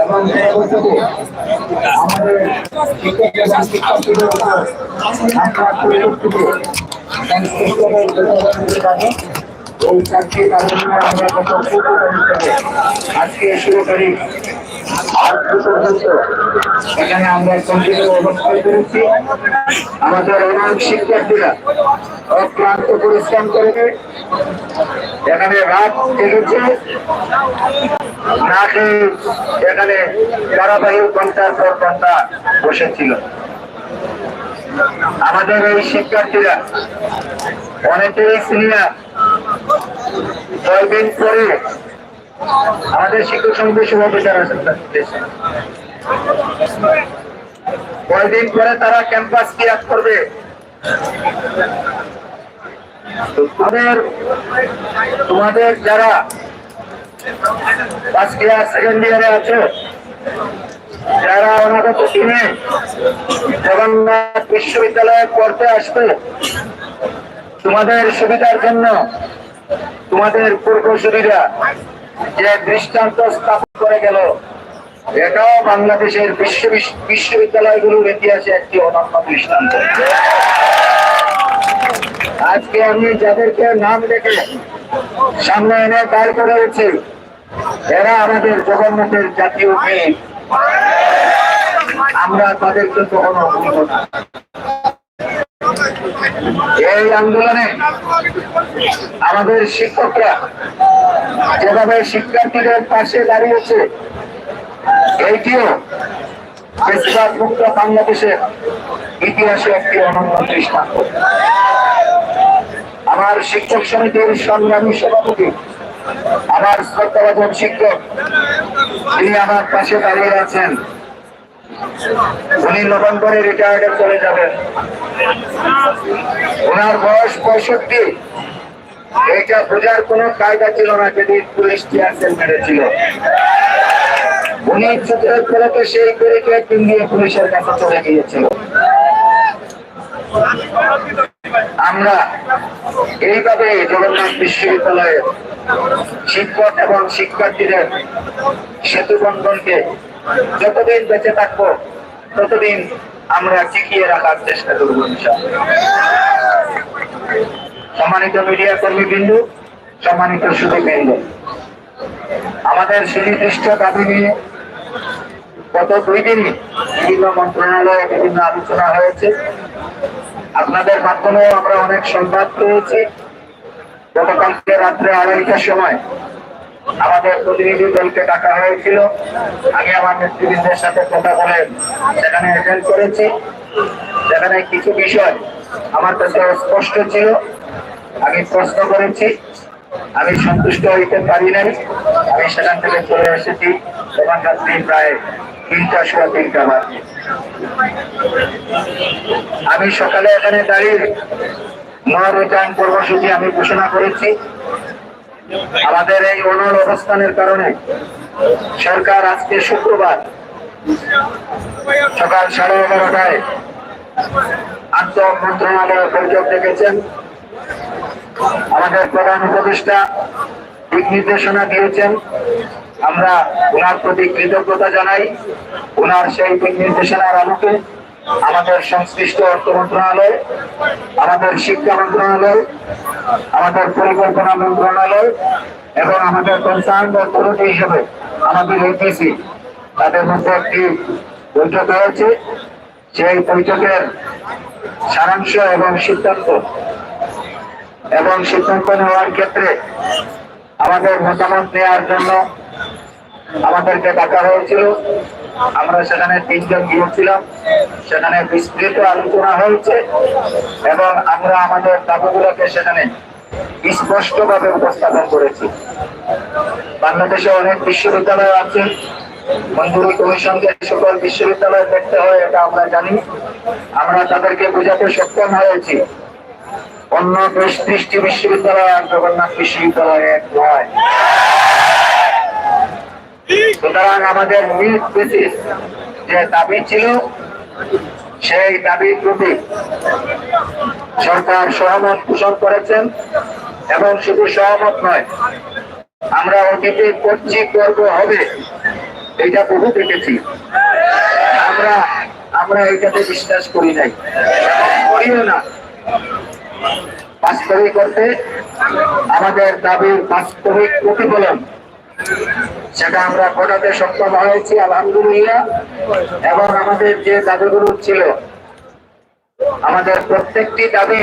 এবং আমাদের এই চারটি কারণে আমরা গত পনেরো আজকে শুরু করি এখানে আমরা আমাদের অনেক শিক্ষার্থীরা অক্লান্ত পরিশ্রম এখানে রাত না এখানে ধারাবাহিক ঘণ্টার পর ঘণ্টা বসেছিল। আমাদের এই শিক্ষার্থীরা অনেকেই সিনিয়র কয়েকদিন পরে আমাদের শিক্ষক সমিতির সভাপতি কয়েকদিন পরে তারা ক্যাম্পাস ক্রিয়াত করবে? তো তাদের তোমাদের যারা ফার্স্ট ইয়ার সেকেন্ড ইয়ারে আছে, যারা অনাগত দিনে জগন্নাথ বিশ্ববিদ্যালয়ে পড়তে আসবে, তোমাদের সুবিধার জন্য তোমাদের পূর্বসূরীরা যে দৃষ্টান্ত স্থাপন করে গেল, এটাও বাংলাদেশের বিশ্ব বিশ্ববিদ্যালয়গুলোর ইতিহাসে একটি অনন্য দৃষ্টান্ত। আজকে আমি যাদেরকে নাম দেখে সামনে এনে দাঁড় করে রয়েছে এরা আমাদের জগন্নাথের জাতীয় মেয়ে। আমরা তাদেরকে কখনো ভুলব না। এই আন্দোলনে আমাদের শিক্ষকরা যেভাবে শিক্ষার্থীদের পাশে দাঁড়িয়েছে, এইটিও বাংলাদেশের ইতিহাসে একটি অনন্য দৃষ্টান্ত। আমার শিক্ষক সমিতির সংগ্রামী সভাপতি, আমার শ্রদ্ধাভাজন শিক্ষক, তিনি আমার পাশে দাঁড়িয়ে আছেন। উনি নভেম্বরে রিটায়ার্ডে চলে যাবেন। ওনার বয়স পঁয়ষট্টি। এটা বোঝার কোনো কায়দা ছিল না যেদিন পুলিশ চেয়ারসেল মেরেছিল। উনি চোখের ফেরাতে সেই পেরেকে দিয়ে পুলিশের কাছে চলে গিয়েছিল। আমরা এইভাবে জগন্নাথ বিশ্ববিদ্যালয়ের শিক্ষক এবং শিক্ষার্থীদের সেতু বন্ধনকে যতদিন বেঁচে থাকব, ততদিন আমরা টিকিয়ে রাখার চেষ্টা করব সম্মানিত মিডিয়া কর্মী বিন্দু সম্মানিত সুদীবৃন্দ আমাদের সুনির্দিষ্ট দাবি নিয়ে গত দুই দিনই বিভিন্ন মন্ত্রণালয়ে বিভিন্ন আলোচনা হয়েছে। আপনাদের মাধ্যমে আমরা অনেক সংবাদ পেয়েছি। গতকালকে রাত্রে আড়াইটার সময় আমাদের প্রতিনিধি দলকে ডাকা হয়েছিল। আমি আমার নেতৃবৃন্দের সাথে কথা বলে সেখানে অ্যাটেন্ড করেছি। সেখানে কিছু বিষয় আমার কাছে স্পষ্ট ছিল। আমি প্রশ্ন করেছি। আমি সন্তুষ্ট হইতে পারি নাই। আমি সেখান থেকে চলে এসেছি। তখন রাত্রি প্রায় তিনটা সোয়া তিনটা বাজে আমি সকালে এখানে দাঁড়িয়ে ন রিটার্ন কর্মসূচি আমি ঘোষণা করেছি। আমাদের এই অনল অবস্থানের কারণে সরকার আজকে শুক্রবার সকাল সাড়ে এগারোটায় আন্তঃ মন্ত্রণালয় বৈঠক ডেকেছেন। আমাদের প্রধান উপদেষ্টা দিক নির্দেশনা দিয়েছেন। আমরা ওনার প্রতি কৃতজ্ঞতা জানাই। ওনার সেই দিক নির্দেশনার আলোকে আমাদের সংশ্লিষ্ট অর্থ মন্ত্রণালয়, আমাদের শিক্ষা মন্ত্রণালয়, আমাদের পরিকল্পনা মন্ত্রণালয় এবং আমাদের কনসার্ন অথরিটি হিসেবে আমাদের এপিসি তাদের মধ্যে একটি বৈঠক হয়েছে। সেই বৈঠকের সারাংশ এবং সিদ্ধান্ত এবং সিদ্ধান্ত নেওয়ার ক্ষেত্রে আমাদের মতামত নেওয়ার জন্য আমাদেরকে ডাকা হয়েছিল। আমরা সেখানে তিনজন গিয়েছিলাম। সেখানে বিস্তৃত আলোচনা হয়েছে এবং আমরা আমাদের দাবিগুলোকে সেখানে স্পষ্টভাবে উপস্থাপন করেছি। বাংলাদেশে অনেক বিশ্ববিদ্যালয় আছে। মঞ্জুরি কমিশনকে সকল বিশ্ববিদ্যালয় দেখতে হয়, এটা আমরা জানি। আমরা তাদেরকে বোঝাতে সক্ষম হয়েছি। অন্য বেশ ত্রিশটি বিশ্ববিদ্যালয় আর জগন্নাথ বিশ্ববিদ্যালয় এক, নয়। সুতরাং আমাদের নিট বেসিস যে দাবি ছিল, সেই দাবির প্রতি সরকার সহমত পোষণ করেছেন এবং শুধু সহমত নয়, আমরা অতীতে করছি, করব, হবে এটা বহু দেখেছি। আমরা আমরা এটাতে বিশ্বাস করি নাই। করিও না। বাস্তবিক করতে আমাদের দাবির বাস্তবিক প্রতিফলন সেটা আমরা ঘটাতে সক্ষম হয়েছি, আলহামদুলিল্লাহ। এবং আমাদের যে দাবিগুলো ছিল, আমাদের প্রত্যেকটি দাবি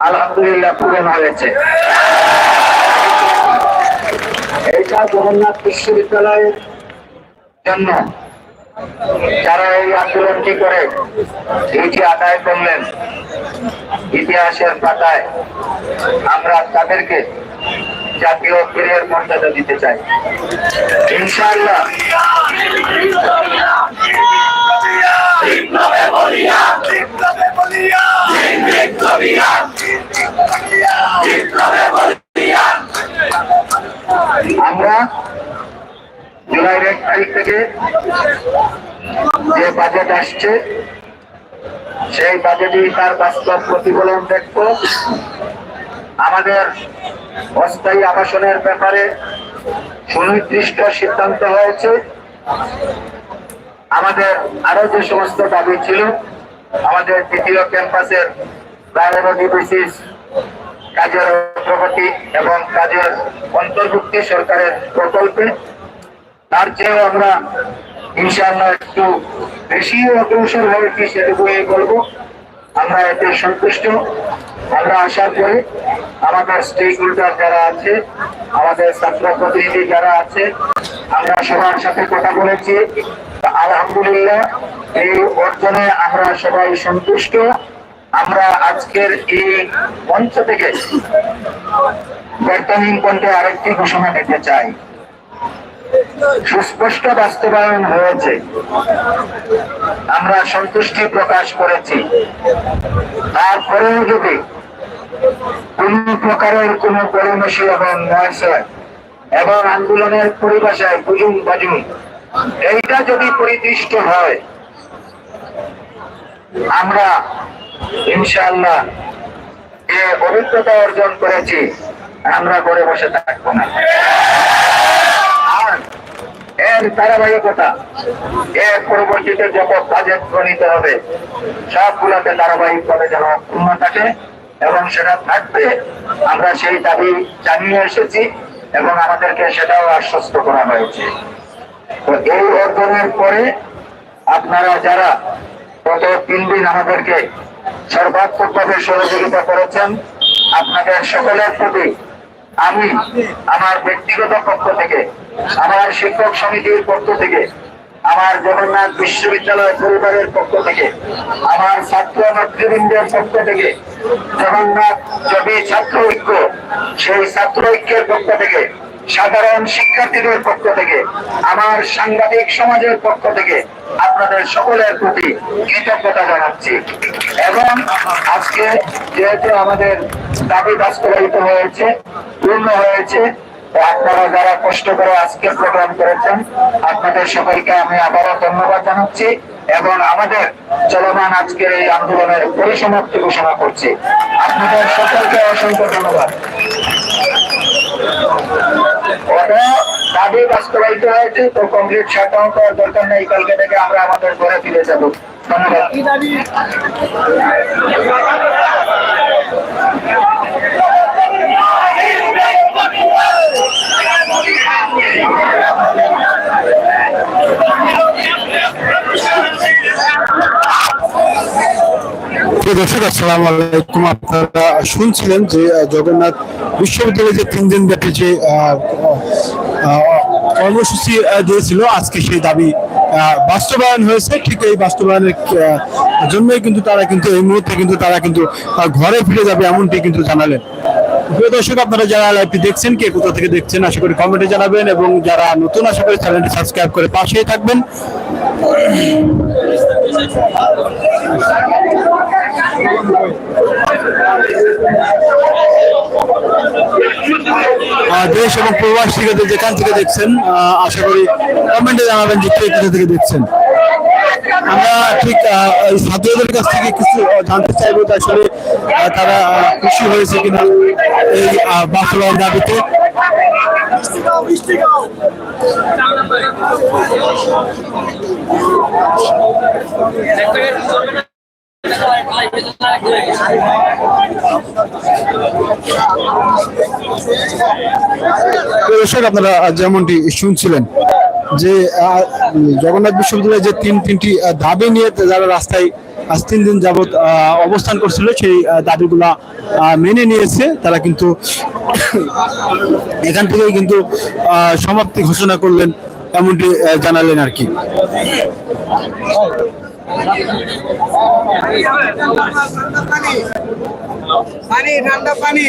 আলহামদুলিল্লাহ পূরণ হয়েছে। এইটা জগন্নাথ বিশ্ববিদ্যালয়ের জন্য যারা এই আন্দোলনটি করে এইটি আদায় করলেন, ইতিহাসের পাতায় আমরা তাদেরকে জাতীয় ক্রীড়ের মর্যাদা দিতে চাই। ইনশাআল্লাহ। আমরা জুলাইয়ের এক তারিখ থেকে যে বাজেট আসছে, সেই বাজেটই তার বাস্তব প্রতিফলন দেখব। আমাদের অস্থায়ী আবাসনের ব্যাপারে সুনির্দিষ্ট সিদ্ধান্ত হয়েছে। আমাদের আরও যে সমস্ত দাবি ছিল, আমাদের দ্বিতীয় ক্যাম্পাসের কাজের অগ্রগতি এবং কাজের অন্তর্ভুক্তি সরকারের প্রকল্পে, তার চেয়েও আমরা ইনশাআল্লাহ একটু বেশি অগ্রসর হয়েছি সেটুকুই বলব। আমরা এতে সন্তুষ্ট। আমরা আশা করি আমাদের স্টেক হোল্ডার যারা আছে, আমাদের ছাত্র প্রতিনিধি যারা আছে, আমরা সবার সাথে কথা বলেছি। আলহামদুলিল্লাহ, এই অর্জনে আমরা সবাই সন্তুষ্ট। আমরা আজকের এই মঞ্চ থেকে বর্তমান কণ্ঠে আরেকটি ঘোষণা দিতে চাই। সুস্পষ্ট বাস্তবায়ন হয়েছে। আমরা সন্তুষ্টি প্রকাশ করেছি। তারপরেও যদি কোন প্রকারের কোন পরিণশীল এবং এবং আন্দোলনের পরিভাষায় বুঝুন বাজুন, এইটা যদি পরিদৃষ্ট হয়, আমরা ইনশাআল্লাহ যে অভিজ্ঞতা অর্জন করেছি, আমরা ঘরে বসে থাকব না। এর ধারাবাহিকতা। এর পরবর্তীতে যত বাজেট প্রণীত হবে, সবগুলোতে ধারাবাহিকভাবে যেন পূর্ণ থাকে এবং সেটা থাকবে, আমরা সেই দাবি জানিয়ে এসেছি এবং আমাদেরকে সেটাও আশ্বস্ত করা হয়েছে। তো এই অর্জনের পরে আপনারা যারা গত তিন দিন আমাদেরকে সর্বাত্মকভাবে সহযোগিতা করেছেন, আপনাদের সকলের প্রতি আমি আমার ব্যক্তিগত পক্ষ থেকে, আমার শিক্ষক সমিতির পক্ষ থেকে, আমার জগন্নাথ বিশ্ববিদ্যালয় পরিবারের পক্ষ থেকে, আমার ছাত্র নেতৃবৃন্দের পক্ষ থেকে, জগন্নাথ যদি ছাত্র ঐক্য, সেই ছাত্র ঐক্যের পক্ষ থেকে সাধারণ শিক্ষার্থীদের পক্ষ থেকে, আমার সাংবাদিক সমাজের পক্ষ থেকে আপনাদের সকলের প্রতি কৃতজ্ঞতা জানাচ্ছি। এবং আজকে যেহেতু আমাদের দাবি বাস্তবায়িত হয়েছে, পূর্ণ হয়েছে আপনারা যারা কষ্ট করে আজকে প্রোগ্রাম করেছেন, আপনাদের সকলকে আমি আবারও ধন্যবাদ জানাচ্ছি এবং আমাদের চলমান আজকের এই আন্দোলনের পরিসমাপ্তি ঘোষণা করছি। আপনাদের সকলকে অসংখ্য ধন্যবাদ। ওটা দাবি বাস্তবায়িত হয়েছে, তো কমপ্লিট শাটডাউন করার দরকার নেই, কালকে থেকে আমরা আমাদের ঘরে ফিরে যাব। ধন্যবাদ। দর্শক, আসসালামু আলাইকুম। আপনারা শুনছিলেন যে জগন্নাথ বিশ্ববিদ্যালয়ে যে তিন দিন ব্যাপী যে কর্মসূচি দিয়েছিল, আজকে সেই দাবি বাস্তবায়ন হয়েছে। ঠিক এই বাস্তবায়নের জন্যই কিন্তু তারা কিন্তু, এই মুহূর্তে কিন্তু তারা কিন্তু ঘরে ফিরে যাবে এমনটি কিন্তু জানালেন। প্রিয় দর্শক, আপনারা যারা লাইভটি দেখছেন, কে কোথা থেকে দেখছেন, আশা করি কমেন্টে জানাবেন। এবং যারা নতুন, আশা করি চ্যানেলটি সাবস্ক্রাইব করে পাশেই থাকবেন। দেশ এবং প্রবাস থেকে যেখান থেকে দেখছেন আশা করি কমেন্টে জানাবেন যে কে কোথা থেকে দেখছেন। আমরা ঠিক ছাত্রদের কাছ থেকে কিছু জানতে চাইব আসলে তারা খুশি হয়েছে কিনা এই বাস্তবায়ন দাবিতে। দর্শক আপনারা যেমনটি শুনছিলেন যে জগন্নাথ বিশ্ববিদ্যালয়ে যে তিন তিনটি দাবি নিয়ে যারা রাস্তায় আজ তিন দিন যাবৎ অবস্থান করছিল, সেই দাবিগুলা মেনে নিয়েছে। তারা কিন্তু এখান থেকেই কিন্তু সমাপ্তি ঘোষণা করলেন এমনটি জানালেন আর কি। পানি ঠান্ডা পানি।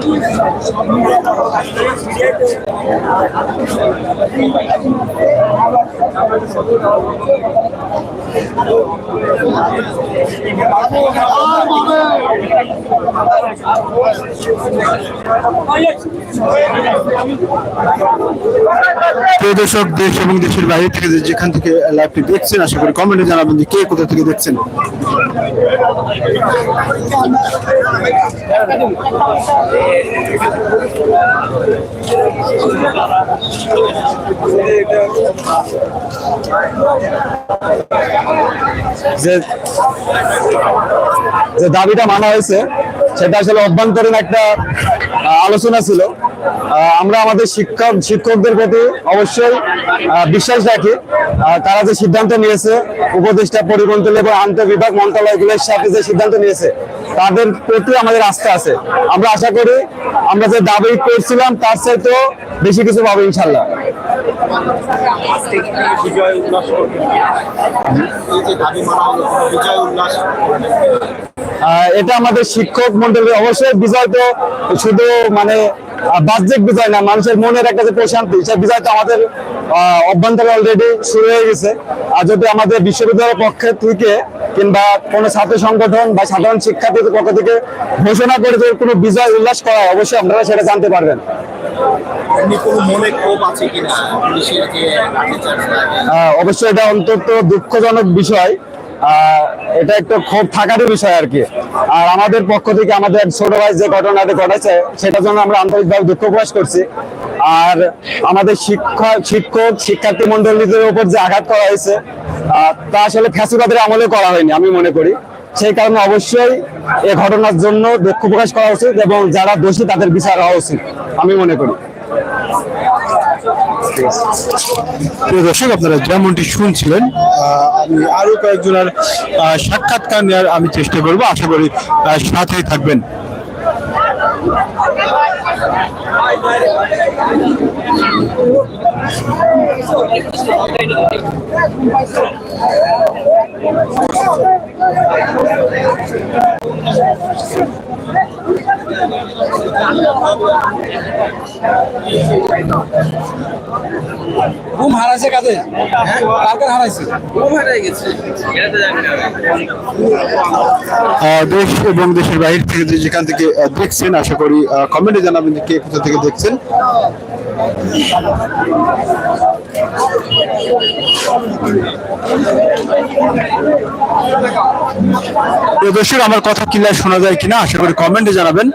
প্রিয় I'm দর্শক, দেশ এবং দেশের বাইরে থেকে যেখান থেকে লাইভটি দেখছেন, আশা করি কমেন্টে জানাবেন যে কে কোথা থেকে দেখছেন। যে যে দাবিটা মানা হয়েছে, সেটা আসলে অভ্যন্তরীণ একটা আলোচনা ছিল। আমরা আমাদের শিক্ষক, শিক্ষকদের প্রতি অবশ্যই বিশ্বাস রাখি। তারা যে সিদ্ধান্ত নিয়েছে, উপদেষ্টা পরিমন্ত্রী এবং আন্তঃবিভাগ মন্ত্রণালয়গুলোর সাথে যে সিদ্ধান্ত নিয়েছে, তাদের প্রতি আমাদের আস্থা আছে। আমরা আশা করি, আমরা যে দাবি করছিলাম, তার চাইতেও বেশি কিছু পাবো, ইনশাল্লাহ। আহ, এটা আমাদের শিক্ষক মন্ডলী অবশ্যই বিজয় তো শুধু মানে বাহ্যিক বিজয় না মানুষের মনের একটা যে প্রশান্তি সেই বিজয় তো আমাদের অভ্যন্তরে অলরেডি শুরু হয়ে গেছে। আর যদি আমাদের বিশ্ববিদ্যালয়ের পক্ষে থেকে কিংবা কোনো ছাত্র সংগঠন বা সাধারণ শিক্ষার্থীদের পক্ষ থেকে ঘোষণা করে যে কোনো বিজয় উল্লাস করা অবশ্যই আপনারা সেটা জানতে পারবেন। অবশ্যই এটা অন্তত দুঃখজনক বিষয়। এটা একটু ক্ষোভ থাকারই বিষয় আর কি। আর আমাদের পক্ষ থেকে আমাদের ছোট ভাই যে ঘটনাটা ঘটেছে, সেটার জন্য আমরা আন্তরিকভাবে দুঃখ প্রকাশ করছি। আর আমাদের শিক্ষক শিক্ষক, শিক্ষার্থী মন্ডলীদের উপর যে আঘাত করা হয়েছে তা আসলে ফ্যাসিবাদের আমলে করা হয়নি, আমি মনে করি। সেই কারণে অবশ্যই এ ঘটনার জন্য দুঃখ প্রকাশ করা উচিত এবং যারা দোষী তাদের বিচার হওয়া উচিত, আমি মনে করি। প্রিয় দর্শক, আপনারা যেমনটি শুনছিলেন আমি আরও কয়েকজনের সাক্ষাৎকার নেওয়ার আমি চেষ্টা করব। আশা করি সাথেই থাকবেন। ঘুম হারাইছে কাদের কালকে হারাইছে? ঘুম হারাই গেছে। দেশ এবং দেশের বাইরে থেকে যেখান থেকে দেখছেন আশা করি কমেন্টে জানাবেন যে কে কোথা থেকে দেখছেন। দর্শক, আমার কথা ক্লিয়ার শোনা যায় কিনা? আশা করি কমেন্টে জানাবেন।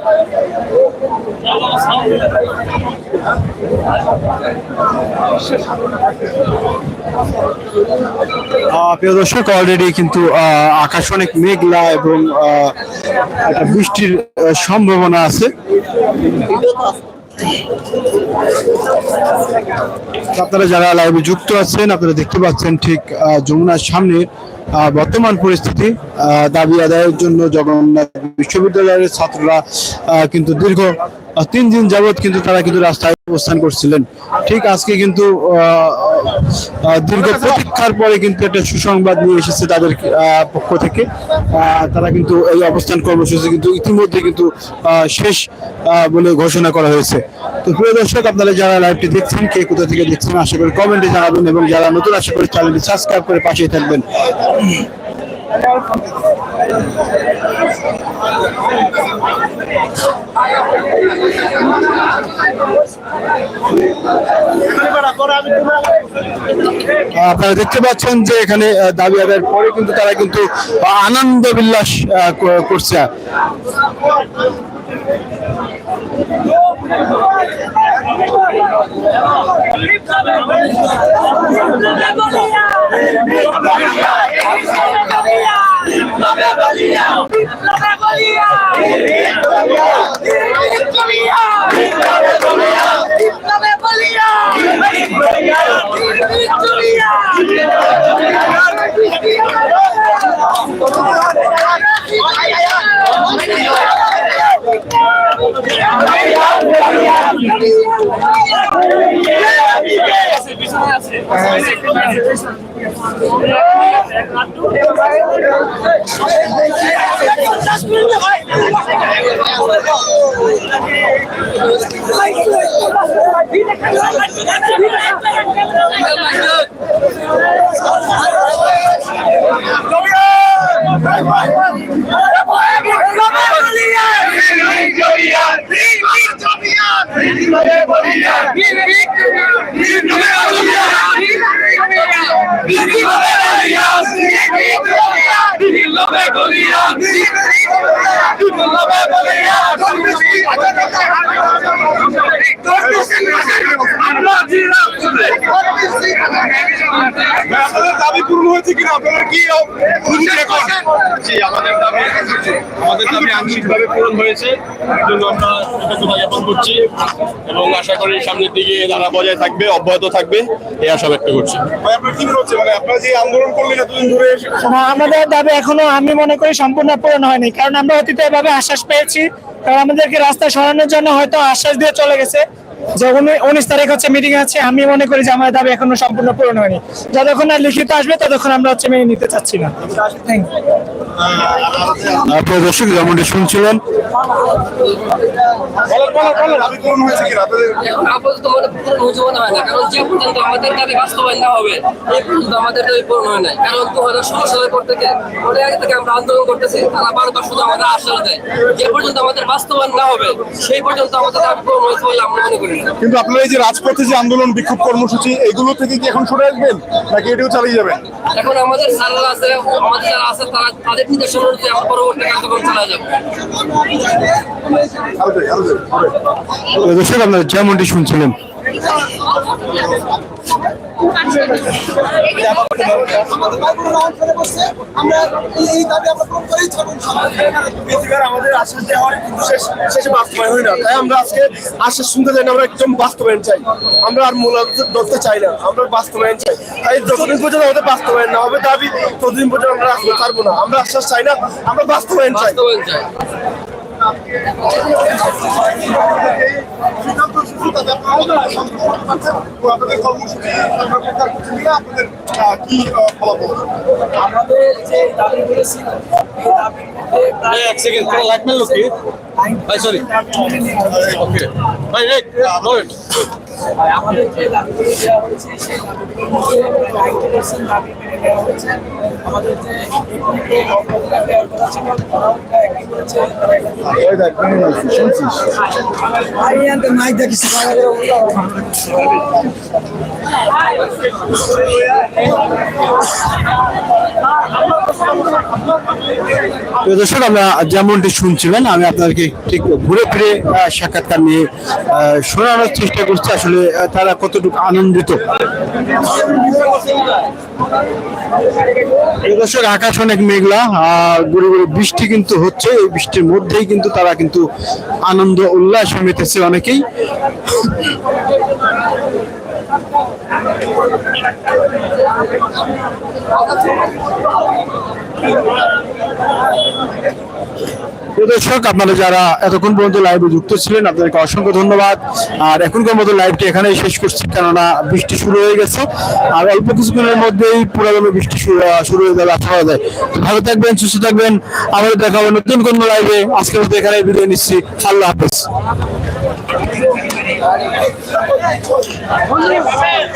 প্রিয় দর্শক অলরেডি কিন্তু আকাশ অনেক মেঘলা এবং একটা বৃষ্টির সম্ভাবনা আছে। আপনারা যারা লাইভে যুক্ত আছেন, আপনারা দেখতে পাচ্ছেন ঠিক যমুনার সামনে বর্তমান পরিস্থিতি। দাবি আদায়ের জন্য জগন্নাথ বিশ্ববিদ্যালয়ের ছাত্ররা কিন্তু দীর্ঘ তিন দিন যাবৎ কিন্তু তারা কিন্তু রাস্তায় অবস্থান করছিলেন। ঠিক আজকে কিন্তু দীর্ঘ প্রতীক্ষার পরে কিন্তু একটা সুসংবাদ নিয়ে এসেছে তাদের পক্ষ থেকে। তারা কিন্তু এই অবস্থান কর্মসূচি কিন্তু ইতিমধ্যে কিন্তু শেষ বলে ঘোষণা করা হয়েছে। তো প্রিয় দর্শক, আপনারা যারা লাইভটি দেখছেন, কে কোথা থেকে দেখছেন, আশা করি কমেন্টে জানাবেন এবং যারা নতুন আশা করি চ্যানেলটি সাবস্ক্রাইব করে পাশেই থাকবেন। আপনারা দেখতে পাচ্ছেন যে এখানে দাবি আদায়ের পরে কিন্তু তারা কিন্তু আনন্দ বিল্লাস আহ, ক- করছে আপনাদের দাবি পূর্ণ হয়েছে কিনা? আপনারা কি জি আমাদের দাবি আমাদের দাবি আংশিকভাবে পূরণ হয়েছে। জন্য আমরা কৃতজ্ঞতা জ্ঞাপন করছি এবং আশা করি সামনের দিকে ধারা বজায় থাকবে অব্যাহত থাকবে এই আশা ব্যক্ত করছি। মানে আপনারা যে আন্দোলন করলেন ধরে না, আমাদের দাবি এখনও আমি মনে করি সম্পূর্ণ পূরণ হয়নি। কারণ আমরা অতীতে এভাবে আশ্বাস পেয়েছি। কারণ আমাদেরকে রাস্তা সরানোর জন্য হয়তো আশ্বাস দিয়ে চলে গেছে। যে উনিশ তারিখ হচ্ছে মিটিং আছে আমি মনে করি যে আমার দাবি এখনও সম্পূর্ণ পূরণ হয়নি। যতক্ষণ না লিখিত আসবে ততক্ষণ আমরা হচ্ছে মেনে নিতে চাচ্ছি না। প্রিয় দর্শক যেমনটি শুনছিলেন। বলেন বলেন বলেন দাবি পূরণ হয়েছে কিনা আপনাদের এখন আপাতত পূরণ হয়েছে না কারণ যে পর্যন্ত আমাদের বাস্তবায়ন না হবে সেই পর্যন্ত আমাদের দাবি পূরণ হয়েছে বলে আমরা মনে করি কিন্তু আপনারা এই যে রাজপথে যে আন্দোলন বিক্ষোভ কর্মসূচি এগুলো থেকে কি এখন সরে আসবেন? নাকি এটিও চালিয়ে যাবেন? এখন আমাদের সারা আছে আমাদের যারা আছে তারা তাদের নির্দেশন অনুযায়ী আমরা পরবর্তী কার্যক্রম চালিয়ে যাব। দর্শক আপনারা যেমনটি শুনছিলেন আমাদের আশ্বাস দেওয়া হয় না। তাই আমরা আজকে আশ্বাস শুনতে চাই না, আমরা একদম বাস্তবায়ন চাই। আমরা আর মূল ধরতে চাই না, আমরা বাস্তবায়ন চাই। তাই যতদিন পর্যন্ত আমাদের বাস্তবায়ন না হবে, দাবি ততদিন পর্যন্ত আমরা আসতে পারব না। আমরা আশ্বাস চাই না, আমরা বাস্তবায়ন চাই। আমাদের যে দাবিগুলো ছিল এক সেকেন্ড লোকে ভাই সরি ওকে ভাই এক আমাদের যে দাবিগুলো দেওয়া হয়েছে সেই নাইনটি পার্সেন্ট দাবি মেনে নেওয়া হয়েছে। আমাদের যে দেওয়ার কথা ছিল একটি করেছে। দর্শক আমরা যেমনটি শুনছিলেন আমি আপনাদেরকে ঠিক ঘুরে ফিরে সাক্ষাৎকার নিয়ে শোনানোর চেষ্টা করছি। আসলে আহ, তারা কতটুকু আনন্দিত? এবছর আকাশ অনেক মেঘলা গুড়ি গুড়ি বৃষ্টি কিন্তু হচ্ছে এই বৃষ্টির মধ্যেই কিন্তু তারা কিন্তু আনন্দ উল্লাসে মেতেছে অনেকেই। প্রিয় দর্শক, আপনারা যারা এতক্ষণ পর্যন্ত লাইভে যুক্ত ছিলেন, আপনাদেরকে অসংখ্য ধন্যবাদ। আর এখনকার মতো লাইভটি এখানেই শেষ করছি, কেননা বৃষ্টি শুরু হয়ে গেছে। আর অল্প কিছুক্ষণের মধ্যেই পুরোদমে বৃষ্টি শুরু হয়ে যাবে আশা করা যায়। ভালো থাকবেন, সুস্থ থাকবেন। আমাদের দেখা হবে নতুন কোনো লাইভে আজকের মতো এখানে বিদায় নিচ্ছি। আল্লাহ হাফেজ।